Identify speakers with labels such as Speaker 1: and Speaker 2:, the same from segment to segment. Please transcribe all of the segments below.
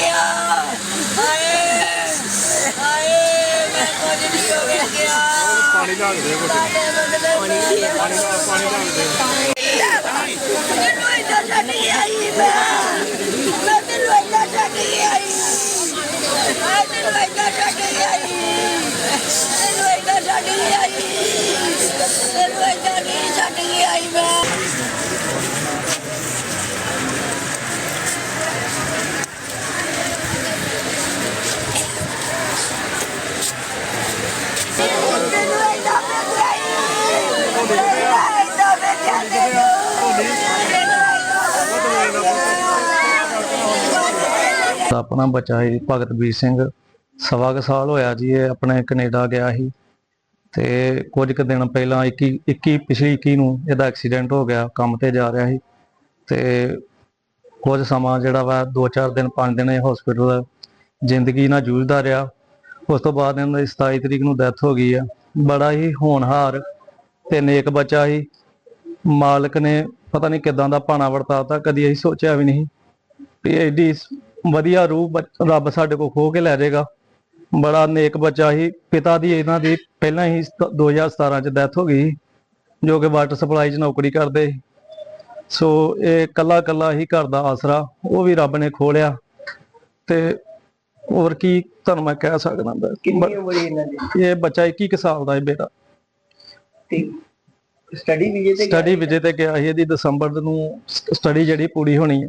Speaker 1: ਵੇਖਿਆ ਹਾਏ ਹਾਏ ਮੈਂ ਕੁਝ ਨਹੀਂ ਹੋ ਵੇਖਿਆ
Speaker 2: ਪਾਣੀ ਲਾ ਕੇ ਦੇ
Speaker 1: ਬਦਲੇ ਪਾਣੀ
Speaker 2: ਪਾਣੀ ਲਾ ਪਾਣੀ ਲਾ ਕੇ ਦੇ।
Speaker 1: ਮੈਨੂੰ ਇੱਦਾਂ ਛੱਡ ਆਈ ਮੈਂ।
Speaker 3: ਆਪਣਾ ਬੱਚਾ ਜੀ ਭਗਤਵੀਰ ਸਿੰਘ। ਸਵਾ ਕੁ ਸਾਲ ਹੋਇਆ ਜੀ ਇਹ ਆਪਣੇ ਕੈਨੇਡਾ ਗਿਆ ਸੀ। ਤੇ ਕੁਝ ਕੁ ਦਿਨ ਪਹਿਲਾਂ 21 21 ਪਿਛਲੀ 21 ਨੂੰ ਇਹਦਾ ਐਕਸੀਡੈਂਟ ਹੋ ਗਿਆ, ਕੰਮ ਤੇ ਜਾ ਰਿਹਾ ਸੀ। ਤੇ ਕੁਝ ਸਮਾਂ ਜਿਹੜਾ ਵਾ 2-4 ਦਿਨ 5 ਦਿਨ ਇਹ ਹਸਪੀਟਲ ਜ਼ਿੰਦਗੀ ਨਾਲ ਜੂਝਦਾ ਰਿਹਾ। ਉਸ ਤੋਂ ਬਾਅਦ ਇਹਨਾਂ ਦੀ 27 ਤਰੀਕ ਨੂੰ ਡੈਥ ਹੋ ਗਈ ਆ। ਬੜਾ ਹੀ ਹੋਣਹਾਰ ਤੇ ਨੇਕ ਬੱਚਾ ਸੀ। ਮਾਲਕ ਨੇ ਪਤਾ ਨਹੀਂ ਕਿਦਾਂ ਦਾ ਭਾਣਾ ਵਰਤਾਤਾ, ਕਦੀ ਅਸੀਂ ਸੋਚਿਆ ਵੀ ਨਹੀਂ ਵੀ ਐਡੀ ਵਧੀਆ ਰੂਹ ਰੱਬ ਸਾਡੇ ਕੋਲ ਖੋ ਕੇ ਲੈ ਜਾਏਗਾ। ਬੜਾ ਨੇਕ ਬੱਚਾ ਸੀ। ਪਿਤਾ ਦੀ ਇਹਨਾਂ ਦੀ ਪਹਿਲਾਂ ਹੀ ਸਤ- 2017 ਚ ਡੈਥ ਹੋ ਗਈ ਜੋ ਕਿ ਵਾਟਰ ਸਪਲਾਈ 'ਚ ਨੌਕਰੀ ਕਰਦੇ ਸੀ। ਇਹ ਕੱਲਾ ਕੱਲਾ ਹੀ ਘਰ ਦਾ ਆਸਰਾ ਉਹ ਵੀ ਰੱਬ ਨੇ ਖੋਲਿਆ ਤੇ ਹੋਰ ਕੀ ਤੁਹਾਨੂੰ ਮੈਂ ਕਹਿ ਸਕਦਾ ਬਸ।
Speaker 4: ਕਿੰਨੀ ਉਮਰ ਹੈ ਇਹਨਾਂ ਦੀ?
Speaker 3: ਇਹ ਬੱਚਾ 21 ਕੁ ਸਾਲ ਦਾ ਹੈ ਬੇਟਾ।
Speaker 4: ਤੇ ਸਟੱਡੀ ਵੀਜ਼ੇ ਤੇ
Speaker 3: ਸਟੱਡੀ ਵਿਜੇ ਤੇ ਗਿਆ ਸੀ। ਇਹਦੀ ਦਸੰਬਰ ਨੂੰ ਸਟੱਡੀ ਜਿਹੜੀ ਪੂਰੀ ਹੋਣੀ ਹੈ।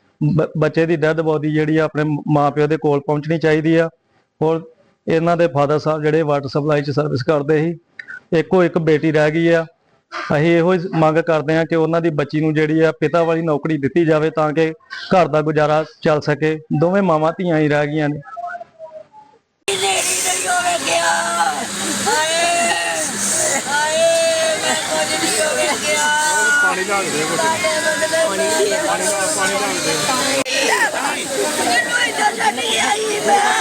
Speaker 3: ਬੱਚੇ ਦੀ ਡੈਡ ਬੋਡੀ ਜਿਹੜੀ ਆ ਆਪਣੇ ਮਾਪਿਓ ਦੇ ਕੋਲ ਪਹੁੰਚਣੀ ਚਾਹੀਦੀ ਆ। ਹੋਰ ਇਹਨਾਂ ਦੇ ਫਾਦਰ ਸਾਹਿਬ ਜਿਹੜੇ ਵਾਟਰ ਸਪਲਾਈ 'ਚ ਸਰਵਿਸ ਕਰਦੇ ਸੀ, ਇੱਕੋ ਇੱਕ ਬੇਟੀ ਰਹਿ ਗਈ ਆ। ਅਸੀਂ ਇਹੋ ਮੰਗ ਕਰਦੇ ਆ ਕਿ ਉਹਨਾਂ ਦੀ ਬੱਚੀ ਨੂੰ ਜਿਹੜੀ ਆ ਪਿਤਾ ਵਾਲੀ ਨੌਕਰੀ ਦਿੱਤੀ ਜਾਵੇ ਤਾਂ ਕਿ ਘਰ ਦਾ ਗੁਜ਼ਾਰਾ ਚੱਲ ਸਕੇ। ਦੋਵੇਂ ਮਾਵਾਂ ਧੀਆਂ ਹੀ ਰਹਿ ਗਈਆਂ ਨੇ।
Speaker 2: ਪਾਣੀ ਲਾ ਦੇ ਕੁਛ। ਪਾਣੀ ਦਾ ਪਾਣੀ ਦਾ।